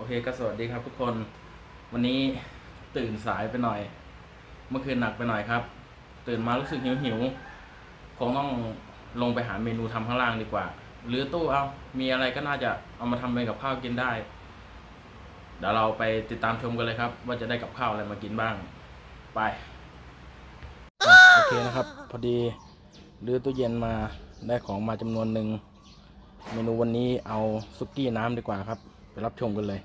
โอเคก็สวัสดีครับทุกคน วันนี้ตื่นสายไปหน่อย เมื่อคืนหนักไปหน่อยครับ ตื่นมารู้สึกหิวหิวคงต้องลงไปหาเมนูทำข้างล่างดีกว่า หรือตู้เอามีอะไรก็น่าจะเอามาทำเป็นกับข้าวกินได้ เดี๋ยวเราไปติดตามชมกันเลยครับ ว่าจะได้กับข้าวอะไรมากินบ้าง ไปโอเคนะครับ พอดีรื้อตู้เย็นมาได้ของมาจำนวนหนึ่งเมนูวันนี้เอาซุกี้น้ำดีกว่าครับ รับชมกันเลย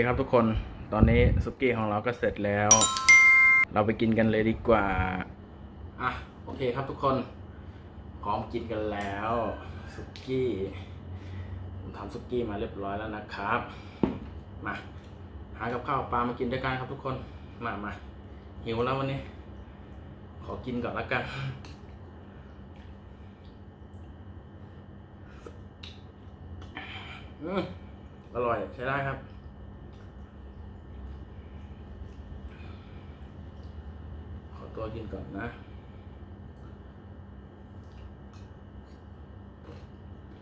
คครับทุกคน ตอนนี้สุกี้ของเราก็เสร็จแล้ว เราไปกินกันเลยดีกว่า อะ โอเคครับทุกคนพร้อมกินกันแล้วสุกี้ผมทำสุกี้มาเรียบร้อยแล้วนะครับ มา หากับข้าวปลามากินด้วยกันครับทุกคน มามาหิวแล้ววันนี้ ขอกินก่อนละกันอืมอร่อยใช้ได้ครับ ขอ ตัวกินก่อนนะ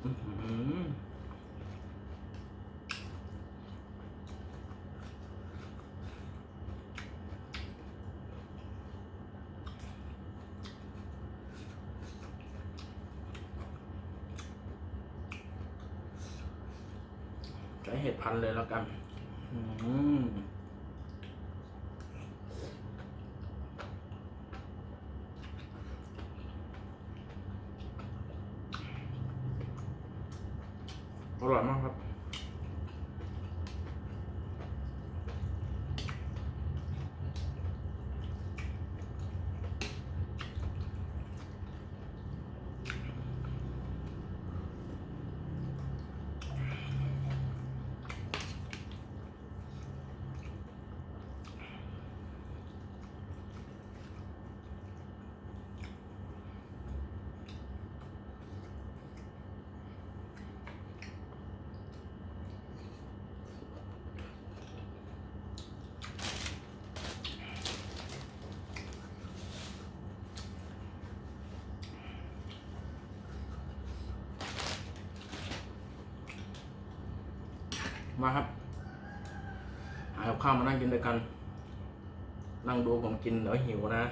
อื้อหือใช้เห็ดพันเลยแล้วกัน อืม อร่อยมากครับ มาครับ หาข้าวมานั่งกินด้วยกัน นั่งดูผมกินเดี๋ยวหิวนะ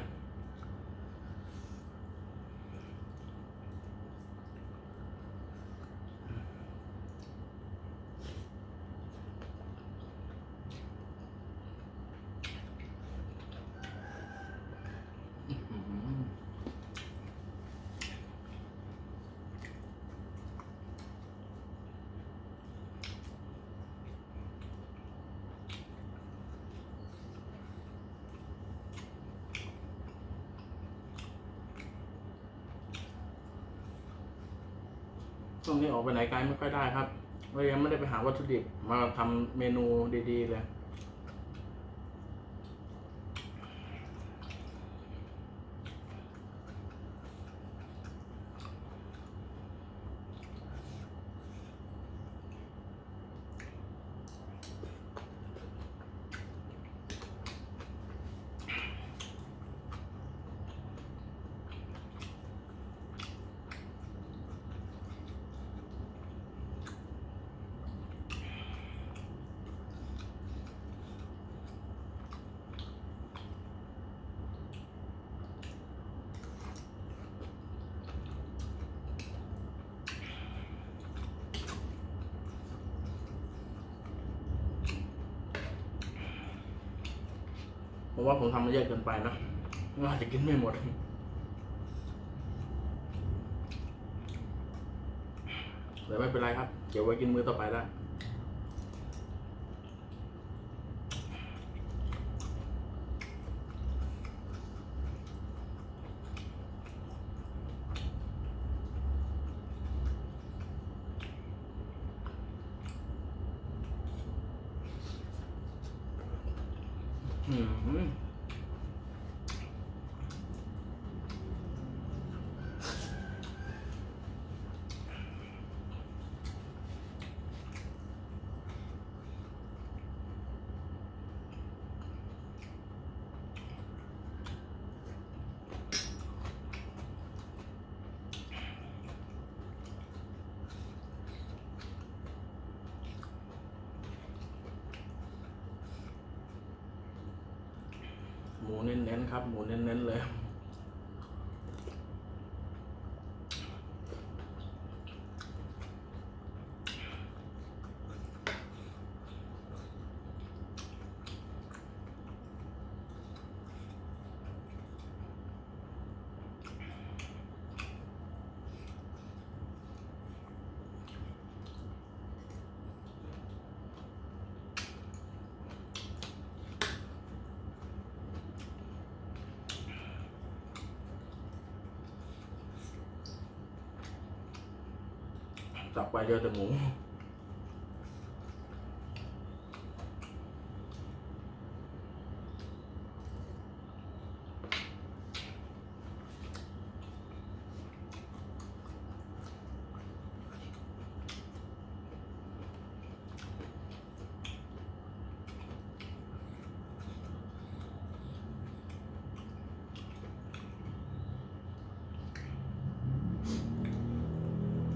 ช่วงนี้ออกไปไหนไกลไม่ค่อยได้ครับเลยยังไม่ได้ไปหาวัตถุดิบมาทำเมนูดีๆเลย ผมว่าผมทำมันเยอะเกินไปนะน่าจะกินไม่หมด แต่ไม่เป็นไรครับ เก็บไว้กินมื้อต่อไปได้ อื หมูเน้นๆครับ หมูเน้นๆเลย จับไปเจอแต่หมู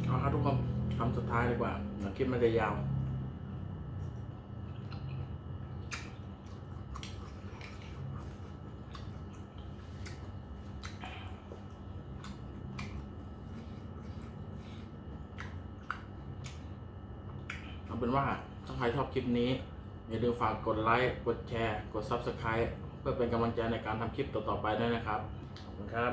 เอาครับทุกคนคำสุด ท้ายดีกว่าเดี๋ยวคลิปมันจะยาว เอาเป็นว่าถ้าใครชอบคลิปนี้ อย่าลืมฝากกดไลค์ กดแชร์ กด Subscribe เพื่อเป็นกำลังใจในการทำคลิปต่อๆไปด้วยนะครับ ขอบคุณครับ